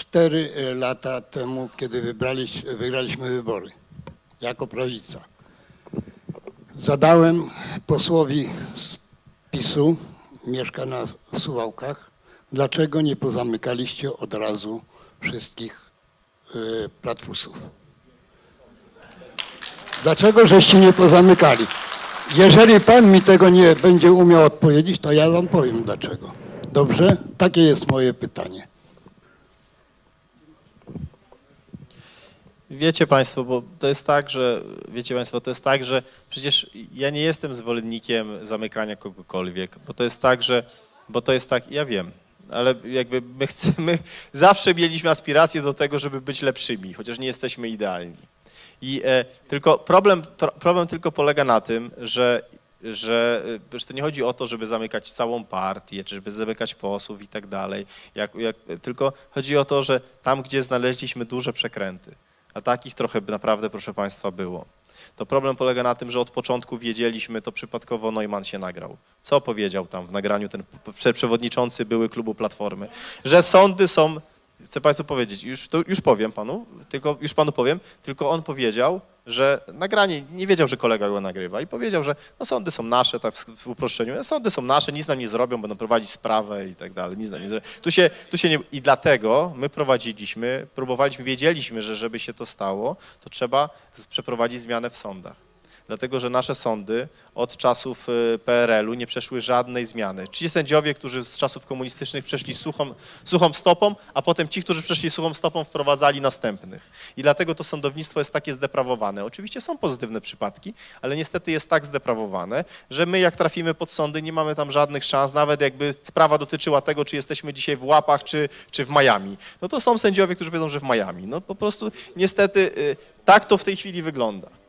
cztery e, lata temu, kiedy wybraliś, wygraliśmy wybory jako prawica. Zadałem posłowi z PiSu, mieszka na Suwałkach, dlaczego nie pozamykaliście od razu wszystkich e, platfusów? Dlaczego żeście nie pozamykali? Jeżeli pan mi tego nie będzie umiał odpowiedzieć, to ja wam powiem dlaczego. Dobrze? Takie jest moje pytanie. Wiecie Państwo, bo to jest tak, że wiecie Państwo, to jest tak, że przecież ja nie jestem zwolennikiem zamykania kogokolwiek, bo to jest tak, że, bo to jest tak, ja wiem, ale jakby my chcemy, zawsze mieliśmy aspiracje do tego, żeby być lepszymi, chociaż nie jesteśmy idealni. I e, tylko problem, pro, problem tylko polega na tym, że e, że to nie chodzi o to, żeby zamykać całą partię, czy żeby zamykać posłów i tak dalej, jak, jak, tylko chodzi o to, że tam, gdzie znaleźliśmy duże przekręty, a takich trochę naprawdę, proszę Państwa, było. To problem polega na tym, że od początku wiedzieliśmy, to przypadkowo Neumann się nagrał. Co powiedział tam w nagraniu ten przewodniczący były klubu Platformy? Że sądy są, chcę Państwu powiedzieć, już, już powiem Panu, tylko już Panu powiem, tylko on powiedział, że nagranie, nie wiedział, że kolega go nagrywa i powiedział, że no sądy są nasze, tak w, uproszczeniu, "No, sądy są nasze, nic nam nie zrobią, będą prowadzić sprawę i tak dalej, nic nam nie zrobią. Tu się, tu się nie, I dlatego my prowadziliśmy, próbowaliśmy, wiedzieliśmy, że żeby się to stało, to trzeba przeprowadzić zmianę w sądach. Dlatego, że nasze sądy od czasów y, PRL-u nie przeszły żadnej zmiany. Ci sędziowie, którzy z czasów komunistycznych przeszli suchą, suchą stopą, a potem ci, którzy przeszli suchą stopą, wprowadzali następnych. I dlatego to sądownictwo jest takie zdeprawowane. Oczywiście są pozytywne przypadki, ale niestety jest tak zdeprawowane, że my jak trafimy pod sądy, nie mamy tam żadnych szans, nawet jakby sprawa dotyczyła tego, czy jesteśmy dzisiaj w Łapach, czy, czy w Miami. No to są sędziowie, którzy powiedzą, że w Miami. No po prostu niestety y, tak to w tej chwili wygląda.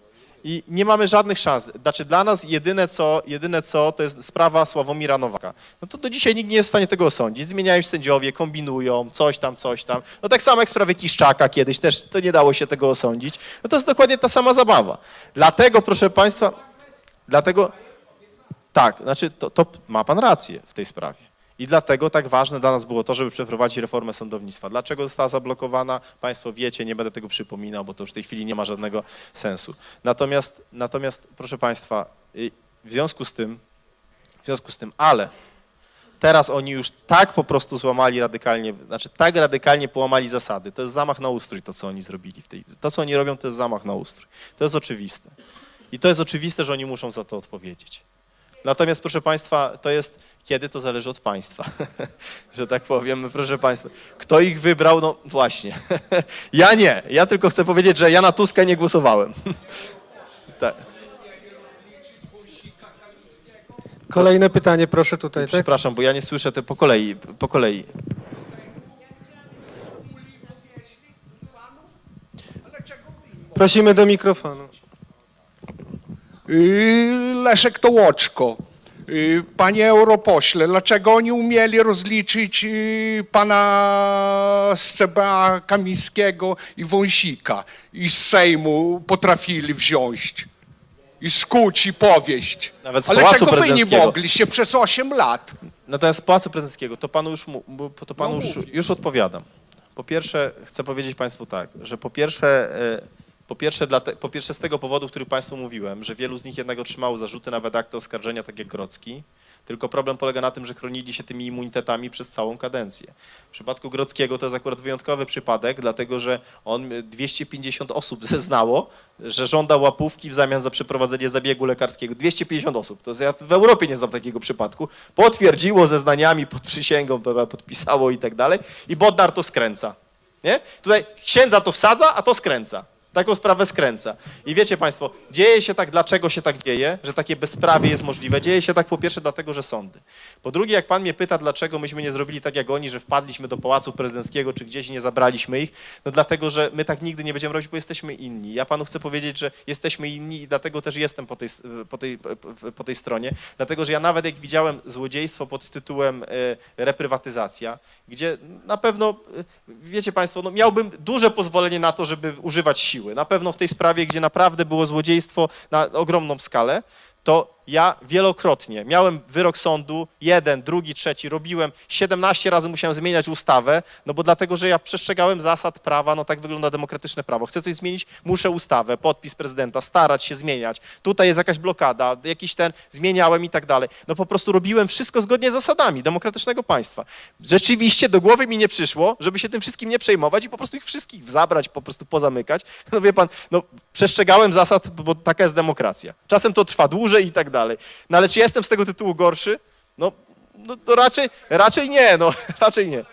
I nie mamy żadnych szans. Znaczy dla nas jedyne co, jedyne co to jest sprawa Sławomira Nowaka. No to do dzisiaj nikt nie jest w stanie tego osądzić. Zmieniają się sędziowie, kombinują, coś tam, coś tam. No tak samo jak w sprawie Kiszczaka kiedyś, też to nie dało się tego osądzić. No to jest dokładnie ta sama zabawa. Dlatego, proszę Państwa, dlatego, tak, znaczy to, to ma Pan rację w tej sprawie. I dlatego tak ważne dla nas było to, żeby przeprowadzić reformę sądownictwa. Dlaczego została zablokowana? Państwo wiecie, nie będę tego przypominał, bo to już w tej chwili nie ma żadnego sensu. Natomiast, natomiast proszę Państwa, y, w związku z tym, w związku z tym, ale teraz oni już tak po prostu złamali radykalnie, znaczy tak radykalnie połamali zasady. To jest zamach na ustrój, to co oni zrobili w tej. To, co oni robią, to jest zamach na ustrój. To jest oczywiste. I to jest oczywiste, że oni muszą za to odpowiedzieć. Natomiast, proszę Państwa, to jest, kiedy to zależy od Państwa, że tak powiem, proszę Państwa. Kto ich wybrał? No właśnie. Ja nie. Ja tylko chcę powiedzieć, że ja na Tuska nie głosowałem. Tak. Kolejne pytanie, proszę tutaj. Tak? Przepraszam, bo ja nie słyszę te po kolei. Po kolei. Prosimy do mikrofonu. Yy, Leszek Tołoczko. Yy, Panie europośle, dlaczego oni umieli rozliczyć yy, pana z CBA Kamińskiego i Wąsika i z Sejmu potrafili wziąć i skuć i powieść? Nawet z Ale Pałacu czego wy nie Prezydenckiego. mogliście przez 8 lat? Natomiast z Pałacu Prezydenckiego, to panu już, mu- bo- to panu No już, mów. już odpowiadam. Po pierwsze, chcę powiedzieć państwu tak, że po pierwsze, e, po pierwsze, dla te, po pierwsze z tego powodu, który państwu mówiłem, że wielu z nich jednak otrzymało zarzuty, nawet akty oskarżenia, tak jak Grocki, tylko problem polega na tym, że chronili się tymi immunitetami przez całą kadencję. W przypadku Grockiego to jest akurat wyjątkowy przypadek, dlatego że on e, 250 osób zeznało, że żąda łapówki w zamian za przeprowadzenie zabiegu lekarskiego. 250 osób. To jest, ja w Europie nie znam takiego przypadku. Potwierdziło zeznaniami, pod przysięgą podpisało i tak dalej. I Bodnar to skręca. Nie? Tutaj księdza to wsadza, a to skręca. Taką sprawę skręca. I wiecie Państwo, dzieje się tak, dlaczego się tak dzieje, że takie bezprawie jest możliwe. Dzieje się tak po pierwsze dlatego, że sądy. Po drugie, jak Pan mnie pyta, dlaczego myśmy nie zrobili tak jak oni, że wpadliśmy do Pałacu Prezydenckiego, czy gdzieś nie zabraliśmy ich, no dlatego, że my tak nigdy nie będziemy robić, bo jesteśmy inni. Ja Panu chcę powiedzieć, że jesteśmy inni i dlatego też jestem po tej, po tej, po tej stronie, dlatego, że ja nawet jak widziałem złodziejstwo pod tytułem e, reprywatyzacja, gdzie na pewno, e, wiecie Państwo, no miałbym duże pozwolenie na to, żeby używać siły. Na pewno w tej sprawie, gdzie naprawdę było złodziejstwo na ogromną skalę, to ja wielokrotnie miałem wyrok sądu, jeden, drugi, trzeci, robiłem, 17 razy musiałem zmieniać ustawę, no bo dlatego, że ja przestrzegałem zasad prawa, no tak wygląda demokratyczne prawo. Chcę coś zmienić, muszę ustawę, podpis prezydenta, starać się zmieniać. Tutaj jest jakaś blokada, jakiś ten, zmieniałem i tak dalej. No po prostu robiłem wszystko zgodnie z zasadami demokratycznego państwa. Rzeczywiście do głowy mi nie przyszło, żeby się tym wszystkim nie przejmować i po prostu ich wszystkich zabrać, po prostu pozamykać. No wie pan, no przestrzegałem zasad, bo taka jest demokracja. Czasem to trwa dłużej i tak dalej. No ale czy jestem z tego tytułu gorszy? No, no to raczej, raczej nie, no raczej nie.